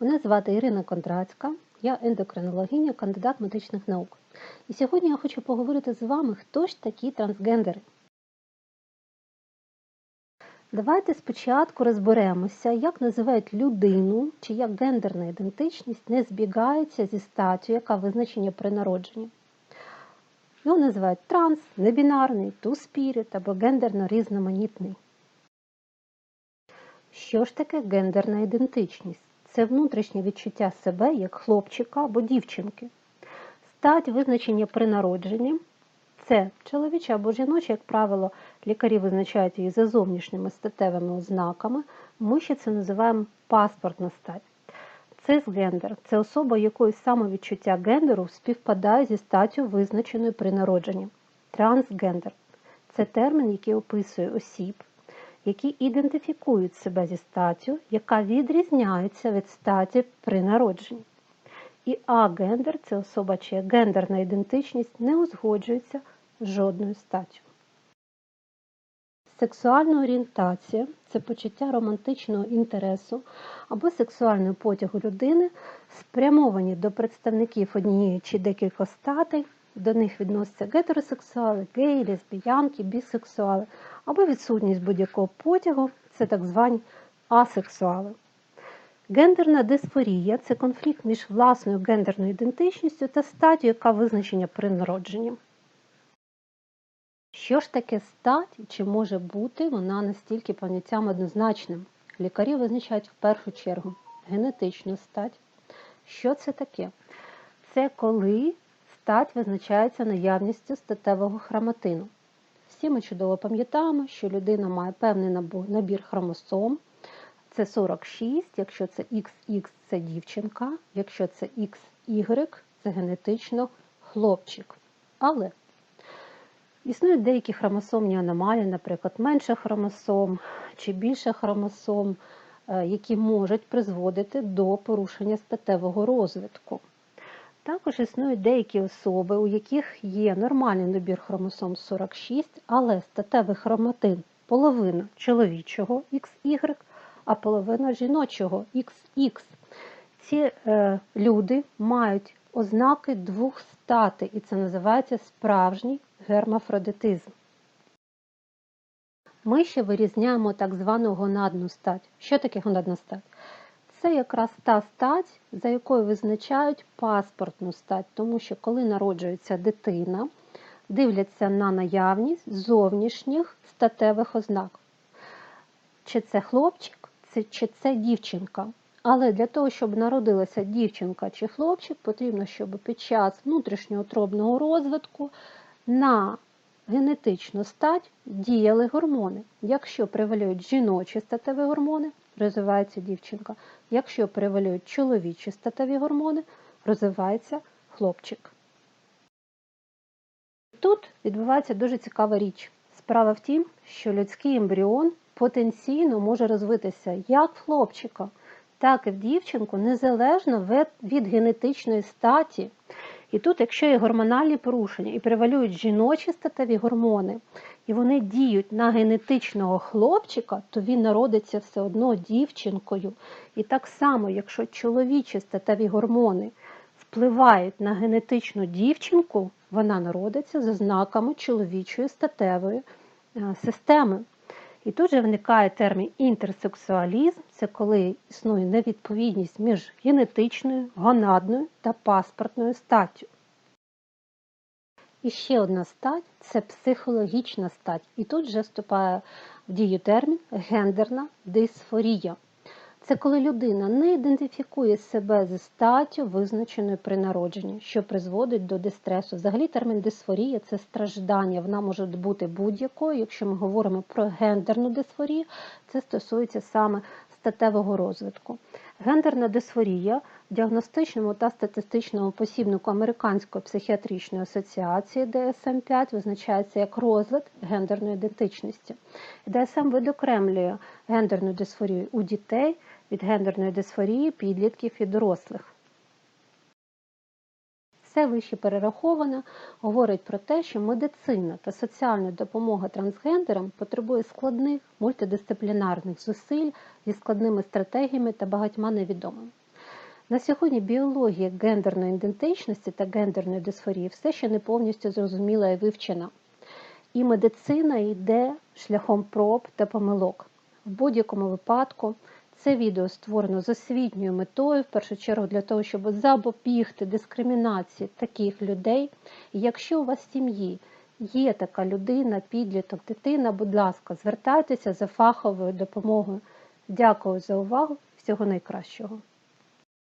Мене звати Ірина Кондратська, я ендокринологиня, кандидат медичних наук. І сьогодні я хочу поговорити з вами, хто ж такі трансгендери. Давайте спочатку розберемося, як називають людину, чия гендерна ідентичність не збігається зі статтю, яка визначена при народженні. Його називають транс, небінарний, ту-спіріт або гендерно різноманітний. Що ж таке гендерна ідентичність? Це внутрішнє відчуття себе як хлопчика або дівчинки. Стать визначення при народженні це чоловіча або жіноча, як правило, лікарі визначають її за зовнішніми статевими ознаками. Ми ще це називаємо паспортна стать. Цисгендер – це особа, якої самовідчуття гендеру співпадає зі статтю, визначеною при народженні. Трансгендер це термін, який описує осіб, які ідентифікують себе зі статтю, яка відрізняється від статі при народженні. І агендер це особа, чия гендерна ідентичність не узгоджується жодною статтю. Сексуальна орієнтація це почуття романтичного інтересу або сексуального потягу людини, спрямовані до представників однієї чи декількох статей, до них відносяться гетеросексуали, геї, лесбіянки, бісексуали або відсутність будь-якого потягу це так звані асексуали. Гендерна дисфорія це конфлікт між власною гендерною ідентичністю та статтю, яка визначена при народженні. Що ж таке стать чи може бути вона настільки поняттям однозначним? Лікарі визначають в першу чергу генетичну стать. Що це таке? Це коли стать визначається наявністю статевого хроматину. Всі ми чудово пам'ятаємо, що людина має певний набір хромосом. Це 46, якщо це XX це дівчинка, якщо це XY це генетично хлопчик. Але існують деякі хромосомні аномалії, наприклад, менше хромосом чи більше хромосом, е, які можуть призводити до порушення статевого розвитку. Також існують деякі особи, у яких є нормальний набір хромосом 46, але статевий хроматин половина чоловічого XY, а половина жіночого XX. Ці е, люди мають ознаки двох статей, і це називається справжній гермафродитизм. Ми ще вирізняємо так звану гонадну стать. Що таке гонадна стать? Це якраз та стать, за якою визначають паспортну стать, тому що коли народжується дитина, дивляться на наявність зовнішніх статевих ознак. Чи це хлопчик, чи це дівчинка. Але для того, щоб народилася дівчинка чи хлопчик, потрібно, щоб під час внутрішньоутробного розвитку на генетичну стать діяли гормони. Якщо превалюють жіночі статеві гормони, розвивається дівчинка. Якщо превалюють чоловічі статеві гормони, розвивається хлопчик. Тут відбувається дуже цікава річ. Справа в тім, що людський ембріон потенційно може розвитися як в хлопчика, так і в дівчинку, незалежно від генетичної статі. І тут, якщо є гормональні порушення і превалюють жіночі статеві гормони, і вони діють на генетичного хлопчика, то він народиться все одно дівчинкою. І так само, якщо чоловічі статеві гормони впливають на генетичну дівчинку, вона народиться за знаками чоловічої статевої е, системи. І тут же виникає термін інтерсексуалізм це коли існує невідповідність між генетичною, гонадною та паспортною статтю. І ще одна стать це психологічна стать. І тут вже вступає в дію термін гендерна дисфорія. Це коли людина не ідентифікує себе зі статтю, визначеною при народженні, що призводить до дистресу. Взагалі термін дисфорія це страждання. Вона може бути будь-якою. Якщо ми говоримо про гендерну дисфорію, це стосується саме статевого розвитку. Гендерна дисфорія в діагностичному та статистичному посібнику Американської психіатричної асоціації DSM-5 визначається як розлад гендерної ідентичності. DSM видокремлює гендерну дисфорію у дітей від гендерної дисфорії підлітків і дорослих. Все вище перераховане говорить про те, що медицина та соціальна допомога трансгендерам потребує складних мультидисциплінарних зусиль зі складними стратегіями та багатьма невідомими. На сьогодні біологія гендерної ідентичності та гендерної дисфорії все ще не повністю зрозуміла і вивчена. І медицина йде шляхом проб та помилок. В будь-якому випадку це відео створено з освітньою метою, в першу чергу для того, щоб запобігти дискримінації таких людей. Якщо у вас в сім'ї є така людина, підліток, дитина, будь ласка, звертайтеся за фаховою допомогою. Дякую за увагу. Всього найкращого.